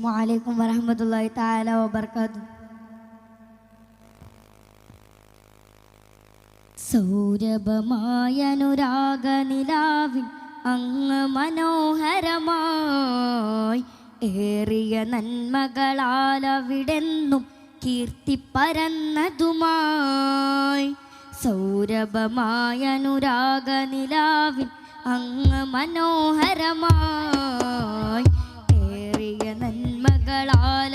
അസ്സലാമു അലൈക്കും വറഹ്മത്തുള്ളാഹി തആല വബർക്കാത്തു. സൗരഭമായ അനുരാഗ നിലാവിൻ അങ്ങ് മനോഹരമായി ഏറിയ നന്മകളാൽ അവിടെന്നും കീർത്തി പരന്നതുമായി. സൗരഭമായ അനുരാഗ നിലാവിൻ അങ്ങ് മനോഹരമായി നന്മകളാൽ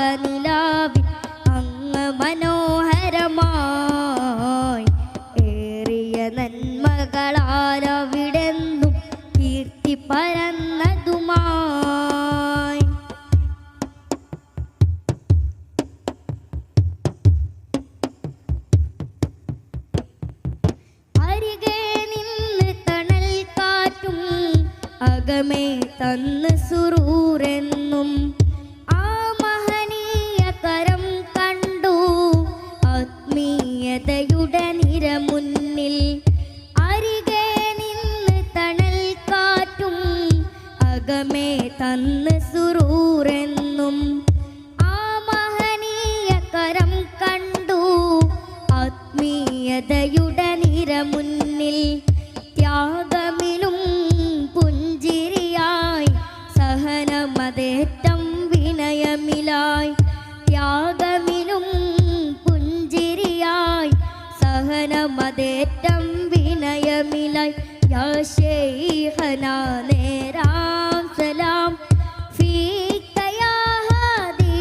അകമേ തന്ന് സുറൂരെന്നും ആ മഹനീയ കരം കണ്ടു. ആത്മീയതയുടെ സഹനമതേറ്റം വിനയമിലായി ത്യാഗമിലും പുഞ്ചിരിയായി സഹനമതേറ്റം വിനയമിലായി. വിനയമിലായ് ശൈഖനാ നേരാം സലാം ഫീക യാ ഹാദി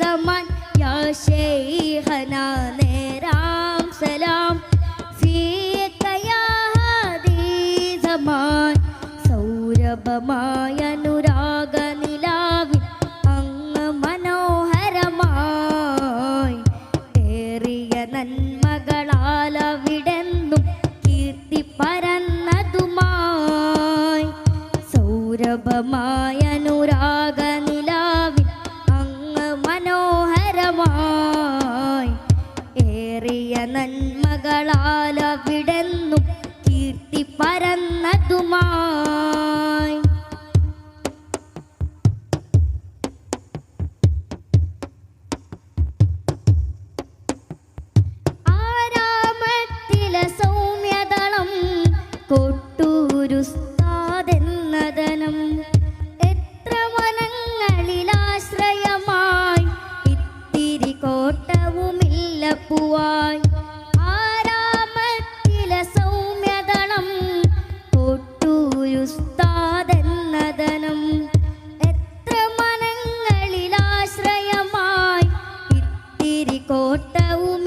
സമാൻ യാ നേരാം സലാം ഫീക യാ ഹാദി സമാൻ സൗരഭമായ സൗരഭമായ അനുരാഗ നിലാവിൽ അങ്ങ് മനോഹരമായി ഏറിയ നന്മകളാൽ അവിടെന്നും കീർത്തി പരന്നതുമായി. ഇത്തിരി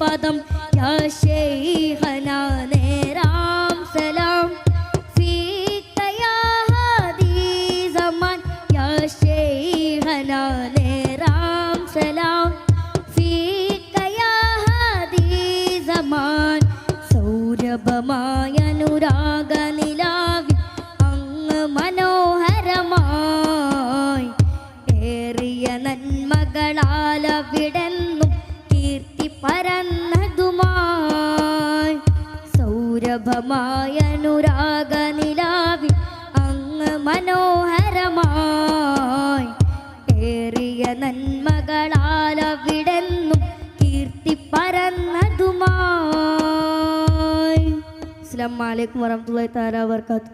പദം യാ ശൈഖനാ നേരാം സലാം. ഫീക യാ ഹാദി സമാൻ യാ ശൈഖനാ സൗരഭമായ അനുരാഗ നിലാവി അങ്ങ് മനോഹരമായി ഏറിയ നന്മകളാൽ അവിടെന്നും കീർത്തി പരന്നതുമായി. അസ്ലാം വലൈക്കും വറഹ്മത്തുള്ളാഹി തആല വർക്കാത്തു